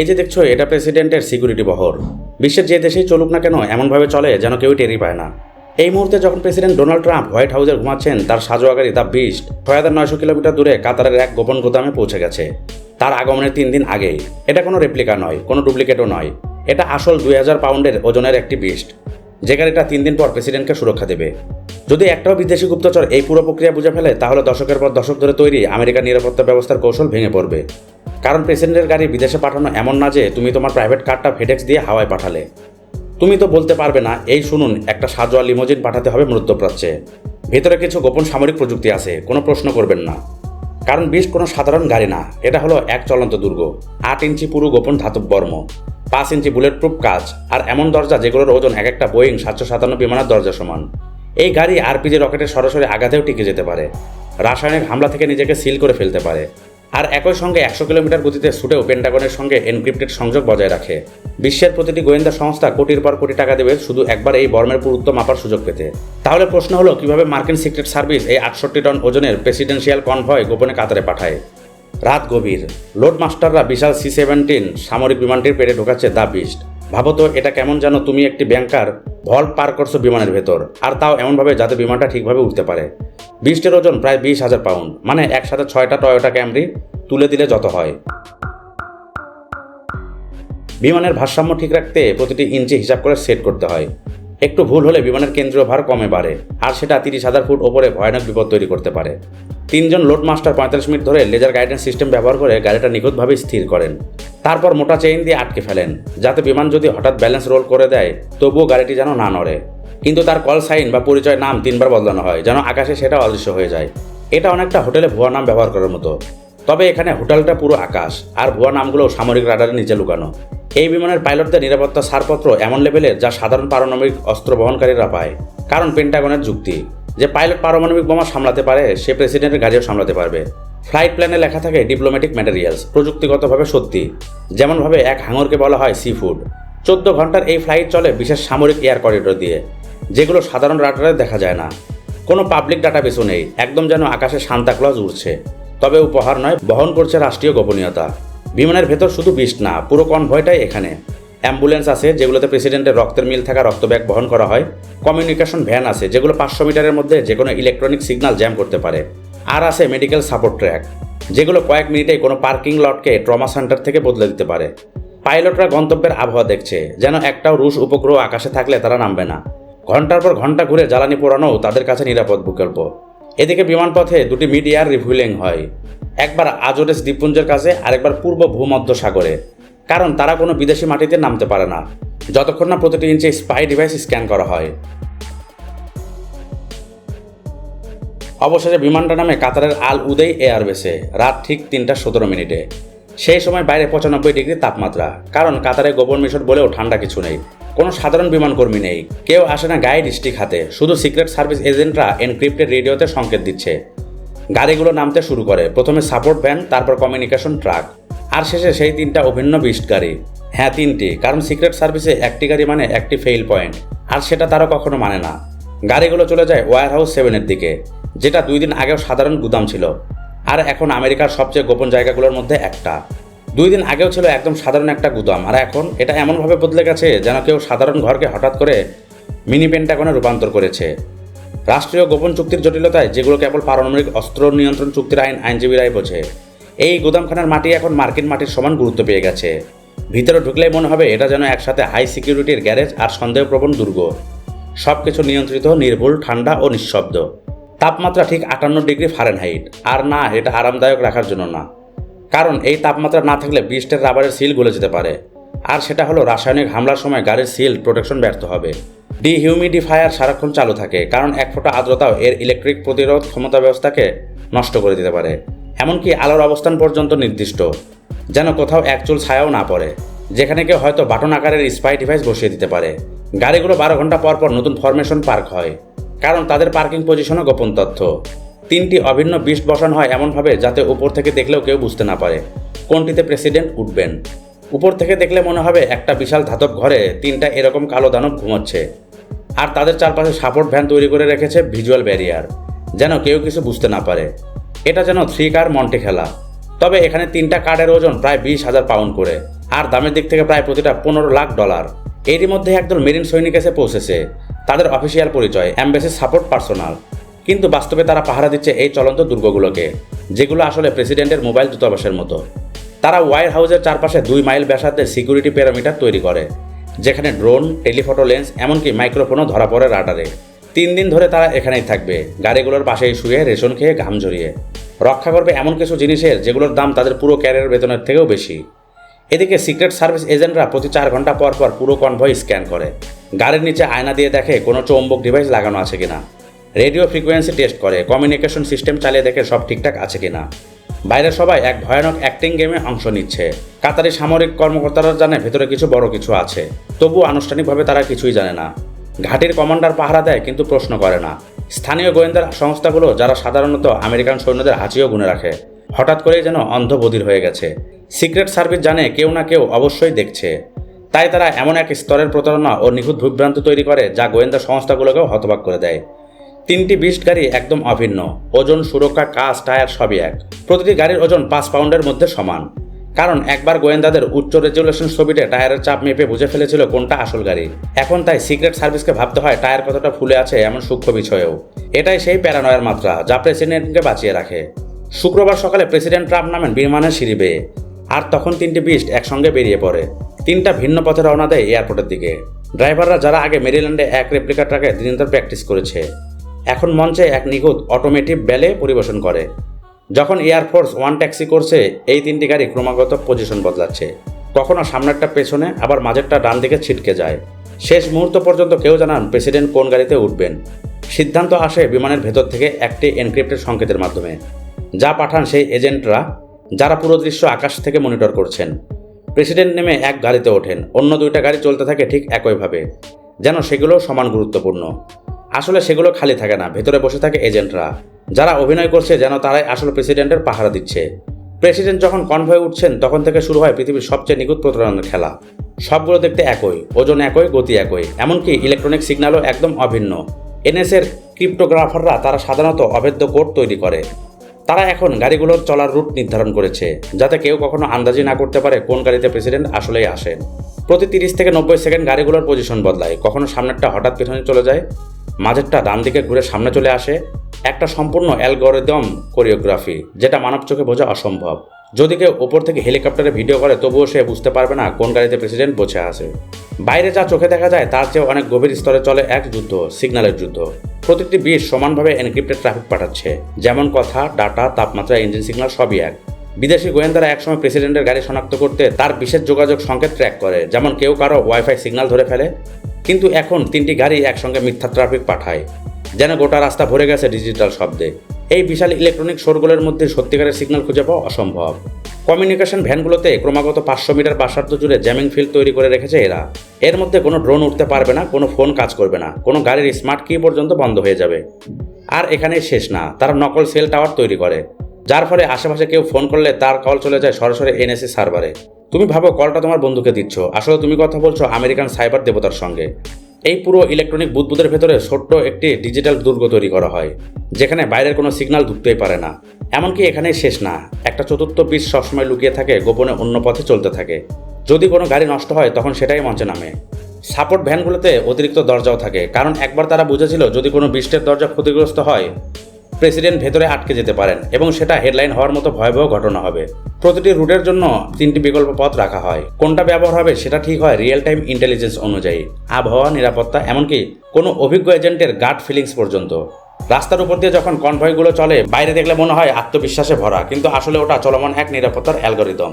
এই যে দেখছ, এটা প্রেসিডেন্টের সিকিউরিটি বহর। বিশ্বের যে দেশেই চলুক না কেন, এমনভাবে চলে যেন কেউ টেরি পায় না। এই মুহূর্তে যখন প্রেসিডেন্ট ডোনাল্ড ট্রাম্প হোয়াইট হাউসে ঘুমাচ্ছেন, তার সাজোয়া গাড়ি দ্য বিস্ট ছয় হাজার নয়শো কিলোমিটার দূরে কাতারের এক গোপন গোদামে পৌঁছে গেছে। তার আগমনের তিন দিন আগেই এটা কোনো রেপ্লিকা নয়, কোনো ডুপ্লিকেটও নয়। এটা আসল দুই হাজার পাউন্ডের ওজনের একটি বিস্ট যে গাড়িটা তিন দিন পর প্রেসিডেন্টকে সুরক্ষা দেবে। যদি একটাও বিদেশি গুপ্তচর এই পুরো প্রক্রিয়া বুঝে ফেলে, তাহলে দশকের পর দশক ধরে তৈরি আমেরিকার নিরাপত্তা ব্যবস্থার কৌশল ভেঙে পড়বে। কারণ প্রেসিডেন্টের গাড়ি বিদেশে পাঠানো এমন না যে তুমি তোমার প্রাইভেট কারটা ফেডেক্স দিয়ে হাওয়ায় পাঠালে। তুমি তো বলতে পারবে না, এই শুনুন, একটা সাজোয়া লিমোজিন পাঠাতে হবে মধ্যপ্রাচ্যে ভেতরে কিছু গোপন সামরিক প্রযুক্তি আছে, কোনো প্রশ্ন করবেন না। কারণ বিশ কোনো সাধারণ গাড়ি না, এটা হলো এক চলন্ত দুর্গ। আট ইঞ্চি পুরো গোপন ধাতব বর্ম, পাঁচ ইঞ্চি বুলেট প্রুফ কাজ, আর এমন দরজা যেগুলোর ওজন এক একটা বোয়িং সাতশো সাতান্ন বিমানের দরজা সমান। এই গাড়ি আরপিজি রকেটের সরাসরি আঘাতেও টিকে যেতে পারে। রাসায়নিক হামলা থেকে নিজেকে সিল করে ফেলতে পারে। আর একই সঙ্গে একশো কিলোমিটার গতিতে ছুটেও পেন্টাগনের সঙ্গে এনক্রিপ্টেড সংযোগ বজায় রাখে। বিশ্বের প্রতিটি গোয়েন্দা সংস্থা কোটির পর কোটি টাকা দেবে শুধু একবার এই বর্মের পুরুত্ব মাপার সুযোগ পেতে। তাহলে প্রশ্ন হলো, কীভাবে মার্কিন সিক্রেট সার্ভিস এই আটষট্টি টন ওজনের প্রেসিডেন্সিয়াল কনভয় গোপনে কাতারে পাঠায়? রাত গভীর। লোড মাস্টাররা বিশাল সি সেভেন্টিন সামরিক বিমানটির পেটে ঢোকাচ্ছে দ্য বিস্ট। ভাবো তো, এটা কেমন যেন তুমি একটি ব্যাংকার ভল পার করছ বিমানের ভেতর, আর তাও এমনভাবে যাতে বিমানটা ঠিকভাবে উঠতে পারে। বিস্টের ওজন প্রায় বিশ হাজার পাউন্ড। মানে একসাথে ছয়টা টয়োটা ক্যামরি তুলে দিলে যত হয়। বিমানের ভারসাম্য ঠিক রাখতে প্রতিটি ইঞ্চি হিসাব করে সেট করতে হয়। একটু ভুল হলে বিমানের কেন্দ্রীয় ভার কমে বাড়ে, আর সেটা তিরিশ হাজার ফুট ওপরে ভয়ানক বিপদ তৈরি করতে পারে। তিনজন লোড মাস্টার পঁয়তাল্লিশ মিনিট ধরে লেজার গাইডেন্স সিস্টেম ব্যবহার করে গাড়িটা নিখুঁতভাবে স্থির করেন। তারপর মোটা চেইন দিয়ে আটকে ফেলেন, যাতে বিমান যদি হঠাৎ ব্যালেন্স রোল করে দেয়, তবুও গাড়িটি যেন না নড়ে। কিন্তু তার কল সাইন বা পরিচয় নাম তিনবার বদলানো হয়, যেন আকাশে সেটা অদৃশ্য হয়ে যায়। এটা অনেকটা হোটেলে ভুয়া নাম ব্যবহার করার মতো। তবে এখানে হোটেলটা পুরো আকাশ, আর ভুয়া নামগুলো সামরিক রাডারের নিচে লুকানো। এই বিমানের পাইলটদের নিরাপত্তা ছাড়পত্র এমন লেভেলের যা সাধারণ পারমাণবিক অস্ত্র বহনকারীরা পায়। কারণ পেন্টাগনের যুক্তি, যে পাইলট পারমাণবিক বোমা সামলাতে পারে, সে প্রেসিডেন্টের গাড়িও সামলাতে পারবে। ফ্লাইট প্ল্যানে লেখা থাকে ডিপ্লোম্যাটিক ম্যাটেরিয়ালস, প্রযুক্তিগতভাবে সত্যি, যেমনভাবে এক হাঙরকে বলা হয় সি ফুড। চোদ্দ ঘণ্টার এই ফ্লাইট চলে বিশেষ সামরিক এয়ার করিডোর দিয়ে। যেগুলো সাধারণ রাডারে দেখা যায় না। কোনো পাবলিক ডাটাবেসও নেই। একদম যেন আকাশে সান্তাক্লজ উড়ছে। তবে উপহার নয়, বহন করছে রাষ্ট্রীয় গোপনীয়তা। বিমানের ভেতর শুধু বিষ না, পুরো কনভয়টাই এখানে। অ্যাম্বুলেন্স আছে, যেগুলোতে প্রেসিডেন্টের রক্তের মিল থাকা রক্তব্যাগ বহন করা হয়। কমিউনিকেশন ভ্যান আছে, যেগুলো পাঁচশো মিটারের মধ্যে যে কোনো ইলেকট্রনিক সিগন্যাল জ্যাম করতে পারে। আর আছে মেডিকেল সাপোর্ট ট্র্যাক, যেগুলো কয়েক মিনিটেই কোনো পার্কিং লটকে ট্রমা সেন্টার থেকে বদলে দিতে পারে। পাইলটরা গন্তব্যের আবহাওয়া দেখছে, যেন একটাও রুশ উপগ্রহ আকাশে থাকলে তারা নামবে না। ঘণ্টার পর ঘণ্টা ঘুরে জ্বালানি পোড়ানো তাদের কাছে নিরাপদ বিকল্প। এদিকে বিমানপথে দুটি মিড এয়ার রিফুইলিং হয়। একবার আজোরেস দ্বীপপুঞ্জের কাছে, আরেকবার পূর্ব ভূমধ্য সাগরে কারণ তারা কোনো বিদেশি মাটিতে নামতে পারে না। যতক্ষণ না প্রতিটি ইঞ্চে স্পাই ডিভাইস স্ক্যান করা হয়। অবশেষে বিমানটা নামে কাতারের আল উদয় এয়ারবেসে, রাত ঠিক তিনটা সতেরো মিনিটে। সেই সময় বাইরে পঁচানব্বই ডিগ্রি তাপমাত্রা। কারণ কাতারে গোবর মিশর বলেও ঠান্ডা কিছু নেই। কোনো সাধারণ বিমানকর্মী নেই। কেউ আসে না গাইড স্টিক হাতে। শুধু সিক্রেট সার্ভিস এজেন্টরা এনক্রিপ্টেড রেডিওতে সংকেত দিচ্ছে। গাড়িগুলো নামতে শুরু করে। প্রথমে সাপোর্ট ভ্যান, তারপর কমিউনিকেশন ট্রাক। আর শেষে সেই তিনটা অভিন্ন বিস্ট গাড়ি। হ্যাঁ তিনটি। কারণ সিক্রেট সার্ভিসে একটি গাড়ি মানে একটি ফেইল পয়েন্ট আর সেটা তারা কখনো মানে না। গাড়িগুলো চলে যায় ওয়ার হাউস সেভেনের দিকে, যেটা দুই দিন আগেও সাধারণ গুদাম ছিল। আর এখন আমেরিকার সবচেয়ে গোপন জায়গাগুলোর মধ্যে একটা। দুই দিন আগেও ছিল একদম সাধারণ একটা গুদাম। আর এখন এটা এমনভাবে বদলে গেছে যেন কেউ সাধারণ ঘরকে হঠাৎ করে মিনি পেন্টাগনে রূপান্তর করেছে। রাষ্ট্রীয় গোপন চুক্তির জটিলতায় যেগুলো কেবল পারমাণবিক অস্ত্র নিয়ন্ত্রণ চুক্তির আইন আইনজীবীরাই বোঝে, এই গুদামখানার মাটি এখন মার্কিন মাটির সমান গুরুত্ব পেয়ে গেছে। ভিতরে ঢুকলেই মনে হবে এটা যেন একসাথে হাই সিকিউরিটির গ্যারেজ আর সন্দেহপ্রবণ দুর্গ। সব কিছু নিয়ন্ত্রিত, নির্ভুল, ঠান্ডা ও নিঃশব্দ। তাপমাত্রা ঠিক আটান্ন ডিগ্রি ফারেনহাইট। আর না, এটা আরামদায়ক রাখার জন্য না। কারণ এই তাপমাত্রা না থাকলে বৃষ্টের রাবারের সিল গলে যেতে পারে। আর সেটা হলো রাসায়নিক হামলার সময় গাড়ির সিল প্রোটেকশন ব্যর্থ হবে। ডিহিউমিডিফায়ার সারাক্ষণ চালু থাকে, কারণ এক ফোঁটা আর্দ্রতাও এর ইলেকট্রিক প্রতিরোধ ক্ষমতা ব্যবস্থাকে নষ্ট করে দিতে পারে। এমনকি আলোর অবস্থান পর্যন্ত নির্দিষ্ট, যেন কোথাও এক চুল ছায়াও না পড়ে, যেখানে কেউ হয়তো বাটন আকারের স্পাই ডিভাইস বসিয়ে দিতে পারে। গাড়িগুলো বারো ঘণ্টা পর পর নতুন ফরমেশন পার্ক হয়, কারণ তাদের পার্কিং পজিশনও গোপন তথ্য। তিনটি অভিন্ন বিষ বসানো হয় এমনভাবে যাতে উপর থেকে দেখলেও কেউ বুঝতে না পারে। কোনটিতে প্রেসিডেন্ট উঠবেন? উপর থেকে দেখলে মনে হবে একটা বিশাল ধাতব ঘরে তিনটা এরকম কালো দানব ঘুমোচ্ছে। আর তাদের চারপাশে সাপোর্ট ভ্যান তৈরি করে রেখেছে ভিজুয়াল ব্যারিয়ার, যেন কেউ কিছু বুঝতে না পারে। এটা যেন থ্রি কার মন্টে খেলা। তবে এখানে তিনটা কার্ডের ওজন প্রায় বিশ হাজার পাউন্ড করে, আর দামের দিক থেকে প্রায় প্রতিটা পনেরো লাখ ডলার। এরই মধ্যে একদল মেরিন সৈনিক এসে পৌঁছেছে। তাদের অফিসিয়াল পরিচয় অ্যাম্বাসি সাপোর্ট পার্সোনাল। কিন্তু বাস্তবে তারা পাহারা দিচ্ছে এই চলন্ত দুর্গগুলোকে, যেগুলো আসলে প্রেসিডেন্টের মোবাইল দূতাবাসের মতো। তারা ওয়ার হাউসের চারপাশে দুই মাইল ব্যাসার্ধের সিকিউরিটি প্যারামিটার তৈরি করে, যেখানে ড্রোন, টেলিফটো লেন্স, এমনকি মাইক্রোফোনও ধরা পড়ে রাডারে। তিন দিন ধরে তারা এখানেই থাকবে, গাড়িগুলোর পাশেই শুয়ে রেশন খেয়ে ঘাম ঝরিয়ে। রক্ষা করবে এমন কিছু জিনিসের যেগুলোর দাম তাদের পুরো ক্যারিয়ার বেতনের থেকেও বেশি। এদিকে সিক্রেট সার্ভিস এজেন্টরা প্রতি চার ঘণ্টা পর পর পুরো কনভয় স্ক্যান করে। গাড়ির নিচে আয়না দিয়ে দেখে কোনো চৌম্বক ডিভাইস লাগানো আছে কিনা। রেডিও ফ্রিকোয়েন্সি টেস্ট করে, কমিউনিকেশন সিস্টেম চালিয়ে দেখে সব ঠিকঠাক আছে কিনা। বাইরে সবাই এক ভয়ানক অ্যাক্টিং গেমে অংশ নিচ্ছে। কাতারি সামরিক কর্মকর্তারা জানে ভেতরে কিছু বড় কিছু আছে। তবু আনুষ্ঠানিকভাবে তারা কিছুই জানে না। ঘাটির কমান্ডার পাহারা দেয় কিন্তু প্রশ্ন করে না। স্থানীয় গোয়েন্দা সংস্থাগুলো, যারা সাধারণত আমেরিকান সৈন্যদের হাঁচিও গুনে রাখে, হঠাৎ করেই যেন অন্ধবধির হয়ে গেছে। সিক্রেট সার্ভিস জানে কেউ না কেউ অবশ্যই দেখছে। তাই তারা এমন এক স্তরের প্রতারণা ও নিখুঁত বিভ্রান্ত তৈরি করে, যা গোয়েন্দা সংস্থাগুলোকেও হতবাক করে দেয়। তিনটি বিস্ট গাড়ি একদম অভিন্ন। ওজন, সুরক্ষা, কাজ টায়ার সবই এক। প্রতিটি গাড়ির ওজন পাঁচ পাউন্ডের মধ্যে সমান। কারণ একবার গোয়েন্দাদের উচ্চ রেজুলেশন ছবিতে টায়ারের চাপ মেপে বুঝে ফেলেছিল কোনটা আসল গাড়ি। এখন তাই সিক্রেট সার্ভিসকে ভাবতে হয় টায়ার কতটা ফুলে আছে এমন সূক্ষ্ম বিষয়েও। এটাই সেই প্যারানয়ের মাত্রা যা প্রেসিডেন্টকে বাঁচিয়ে রাখে। শুক্রবার সকালে প্রেসিডেন্ট ট্রাম্প নামেন বিমানের সিঁড়ি বেয়ে। আর তখন তিনটি বিস্ট একসঙ্গে বেরিয়ে পড়ে। তিনটা ভিন্ন পথে রওনা দেয় এয়ারপোর্টের দিকে। ড্রাইভাররা যারা আগে মেরিল্যান্ডে এক রেপ্লিকা ট্রাকে দিনদার প্র্যাকটিস করেছে। এখন মঞ্চে এক নিখুঁত অটোমেটিভ ব্যালে পরিবেশন করে। যখন এয়ারফোর্স ওয়ান ট্যাক্সি করছে, এই তিনটি গাড়ি ক্রমাগত পজিশন বদলাচ্ছে। কখনো সামনেরটা পেছনে, আবার মাঝেরটা ডান দিকে ছিটকে যায়। শেষ মুহূর্ত পর্যন্ত কেউ জানান প্রেসিডেন্ট কোন গাড়িতে উঠবেন। সিদ্ধান্ত আসে বিমানের ভেতর থেকে একটি এনক্রিপ্টেড সংকেতের মাধ্যমে। যা পাঠান সেই এজেন্টরা, যারা পুরো দৃশ্য আকাশ থেকে মনিটর করছেন। প্রেসিডেন্ট নেমে এক গাড়িতে ওঠেন, অন্য দুইটা গাড়ি চলতে থাকে ঠিক একইভাবে। যেন সেগুলো সমান গুরুত্বপূর্ণ। আসলে সেগুলো খালি থাকে না, ভেতরে বসে থাকে এজেন্টরা। যারা অভিনয় করছে যেন তারাই আসলে প্রেসিডেন্টের পাহারা দিচ্ছে। প্রেসিডেন্ট যখন কনভয়ে উঠছেন, তখন থেকে শুরু হয় পৃথিবীর সবচেয়ে নিখুঁত প্রতারণার খেলা। সবগুলো দেখতে একই, ওজন একই, গতি একই, এমনকি ইলেকট্রনিক সিগন্যালও একদম অভিন্ন। এনএসের ক্রিপ্টোগ্রাফাররা তারা সাধারণত অভেদ্য কোড তৈরি করে। তারা এখন গাড়িগুলোর চলার রুট নির্ধারণ করেছে, যাতে কেউ কখনো আন্দাজি না করতে পারে কোন গাড়িতে প্রেসিডেন্ট আসলেই আসেন। প্রতি তিরিশ থেকে নব্বই সেকেন্ড গাড়িগুলোর পজিশন বদলায়। কখনো সামনেরটা হঠাৎ পেছনে চলে যায় মাঝেরটা ডান দিকে ঘুরে সামনে চলে আসে একটা সম্পূর্ণ অ্যালগোরিদম কোরিওগ্রাফি, যেটা মানব চোখে বোঝা অসম্ভব। যদি কেউ ওপর থেকে হেলিকপ্টারে ভিডিও করে, তবুও সে বুঝতে পারবে না কোন গাড়িতে প্রেসিডেন্ট বসে আছে। বাইরে যা চোখে দেখা যায়, তার চেয়ে অনেক গভীর স্তরে চলে এক যুদ্ধ, সিগন্যালের যুদ্ধ। প্রতিটি বিষ সমানভাবে এনক্রিপ্টেড ট্রাফিক পাঠাচ্ছে। যেমন কথা, ডাটা, তাপমাত্রা, ইঞ্জিন সিগন্যাল, সবই এক। বিদেশি গোয়েন্দারা একসময় প্রেসিডেন্টের গাড়ি শনাক্ত করতে তার বিশেষ যোগাযোগ সংকেত ট্র্যাক করে। যেমন কেউ কারও ওয়াইফাই সিগন্যাল ধরে ফেলে কিন্তু এখন তিনটি গাড়ি একসঙ্গে মিথ্যা ট্রাফিক পাঠায়, যেন গোটা রাস্তা ভরে গেছে ডিজিটাল শব্দে। এই বিশাল ইলেকট্রনিক শোরগুলোর মধ্যে সত্যিকারের সিগন্যাল খুঁজে পাওয়া অসম্ভব। কমিউনিকেশন ভ্যানগুলোতে ক্রমাগত পাঁচশো মিটার ব্যাসার্ধ জুড়ে জ্যামিং ফিল্ড তৈরি করে রেখেছে এরা। এর মধ্যে কোনো ড্রোন উঠতে পারবে না, কোনো ফোন কাজ করবে না, কোনো গাড়ির স্মার্ট কি পর্যন্ত বন্ধ হয়ে যাবে। আর এখানে শেষ না, তারা নকল সেল টাওয়ার তৈরি করে। যার ফলে আশেপাশে কেউ ফোন করলে তার কল চলে যায় সরাসরি এনএসি সার্ভারে। তুমি ভাবো কলটা তোমার বন্ধুকে দিচ্ছ। আসলে তুমি কথা বলছো আমেরিকান সাইবার দেবতার সঙ্গে। এই পুরো ইলেকট্রনিক বুদবুদের ভেতরে ছোট্ট একটি ডিজিটাল দুর্গ তৈরি করা হয়, যেখানে বাইরের কোনো সিগন্যাল ঢুকতেই পারে না। এমনকি এখানেই শেষ না। একটা চতুর্থ পিস সবসময় লুকিয়ে থাকে, গোপনে অন্য পথে চলতে থাকে। যদি কোনো গাড়ি নষ্ট হয়, তখন সেটাই মঞ্চে নামে। সাপোর্ট ভ্যানগুলোতে অতিরিক্ত দরজাও থাকে, কারণ একবার তারা বুঝেছিল, যদি কোনো বৃষ্টির দরজা ক্ষতিগ্রস্ত হয় প্রেসিডেন্ট ভেতরে আটকে যেতে পারেন এবং সেটা হেডলাইন হওয়ার মতো ভয়াবহ ঘটনা হবে। প্রতিটি রুটের জন্য তিনটি বিকল্প পথ রাখা হয়। কোনটা ব্যবহার হবে সেটা ঠিক হয় রিয়েল টাইম ইন্টেলিজেন্স অনুযায়ী। আবহাওয়া, নিরাপত্তা, এমনকি কোনো অভিজ্ঞ এজেন্টের গার্ড ফিলিংস পর্যন্ত। রাস্তার উপর দিয়ে যখন কনভয়গুলো চলে, বাইরে দেখলে মনে হয় আত্মবিশ্বাসে ভরা, কিন্তু আসলে ওটা চলমান এক নিরাপত্তার অ্যালগোরিদম।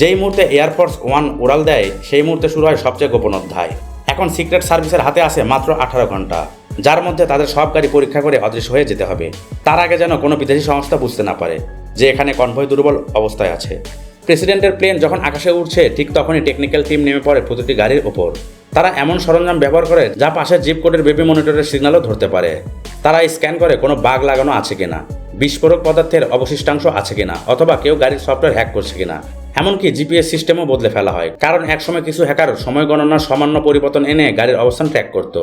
যেই মুহূর্তে এয়ারফোর্স ওয়ান উড়াল দেয়, সেই মুহূর্তে শুরু হয় সবচেয়ে গোপন অধ্যায়। এখন সিক্রেট সার্ভিসের হাতে আসে মাত্র আঠারো ঘণ্টা। যার মধ্যে তাদের সব গাড়ি পরীক্ষা করে অদৃশ্য হয়ে যেতে হবে। তার আগে যেন কোনো বিদেশি সংস্থা বুঝতে না পারে যে এখানে কনভয় দুর্বল অবস্থায় আছে। প্রেসিডেন্টের প্লেন যখন আকাশে উঠছে ঠিক তখনই টেকনিক্যাল টিম নেমে পড়ে প্রতিটি গাড়ির ওপর। তারা এমন সরঞ্জাম ব্যবহার করে যা পাশের জিপ কোডের বেবি মনিটরের সিগন্যালও ধরতে পারে। তারা স্ক্যান করে কোনো বাঘ লাগানো আছে কিনা, বিস্ফোরক পদার্থের অবশিষ্টাংশ আছে কিনা, অথবা কেউ গাড়ির সফটওয়্যার হ্যাক করছে কিনা। এমনকি জিপিএস সিস্টেমও বদলে ফেলা হয়, কারণ একসময় কিছু হ্যাকার সময় গণনার সামান্য পরিবর্তন এনে গাড়ির অবস্থান ট্র্যাক করত।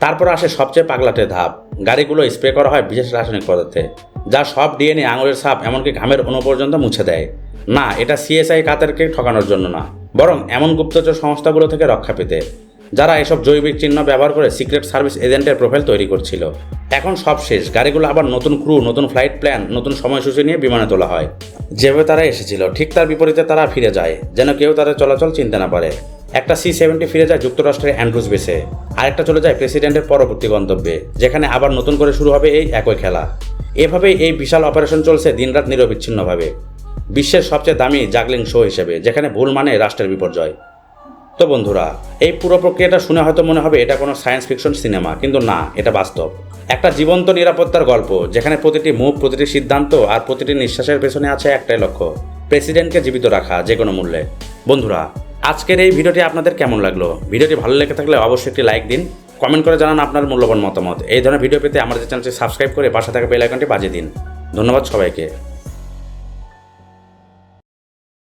তারপর আসে সবচেয়ে পাগলাটে ধাপ। গাড়িগুলো স্প্রে করা হয় বিশেষ রাসায়নিক পদার্থে, যা সব ডিএনএ আঙুলের সাপ এমনকি ঘামের অণু পর্যন্ত মুছে দেয়। না, এটা সিএসআই কাতারকে ঠকানোর জন্য না, বরং এমন গুপ্তচর সংস্থাগুলো থেকে রক্ষা পেতে, যারা এসব জৈবিক চিহ্ন ব্যবহার করে সিক্রেট সার্ভিস এজেন্টের প্রোফাইল তৈরি করছিল। এখন সব শেষ, গাড়িগুলো আবার নতুন ক্রু নতুন ফ্লাইট প্ল্যান নতুন সময়সূচি নিয়ে বিমানে তোলা হয়। যেভাবে তারা এসেছিল, ঠিক তার বিপরীতে তারা ফিরে যায়, যেন কেউ তাদের চলাচল চিনতে না পারে। একটা সি সেভেন্টি ফিরে যায় যুক্তরাষ্ট্রের অ্যান্ড্রুজ বেসে। আরেকটা চলে যায় প্রেসিডেন্টের পরবর্তী গন্তব্যে, যেখানে আবার নতুন করে শুরু হবে এই একই খেলা। এভাবেই এই বিশাল অপারেশন চলছে দিনরাত নিরবিচ্ছিন্নভাবে। বিশ্বের সবচেয়ে দামি জাগলিং শো হিসেবে, যেখানে ভুল মানে রাষ্ট্রের বিপর্যয়। তো বন্ধুরা, এই পুরো প্রক্রিয়াটা শুনে হয়তো মনে হবে এটা কোনো সায়েন্স ফিকশন সিনেমা কিন্তু না, এটা বাস্তব। একটা জীবন্ত নিরাপত্তার গল্প, যেখানে প্রতিটি মুখ, প্রতিটি সিদ্ধান্ত আর প্রতিটি নিঃশ্বাসের পেছনে আছে একটাই লক্ষ্য, প্রেসিডেন্টকে জীবিত রাখা যে কোনো মূল্যে। বন্ধুরা আজকের এই ভিডিওটি আপনাদের কেমন লাগল? ভিডিওটি ভালো লেগে থাকলে অবশ্যই একটি লাইক দিন কমেন্ট করে জানান আপনার মূল্যবান মতামত। এই ধরনের ভিডিও পেতে আমাদের চ্যানেলটি সাবস্ক্রাইব করে পাশে থাকা বেল আইকনটি বাজিয়ে দিন। ধন্যবাদ সবাইকে।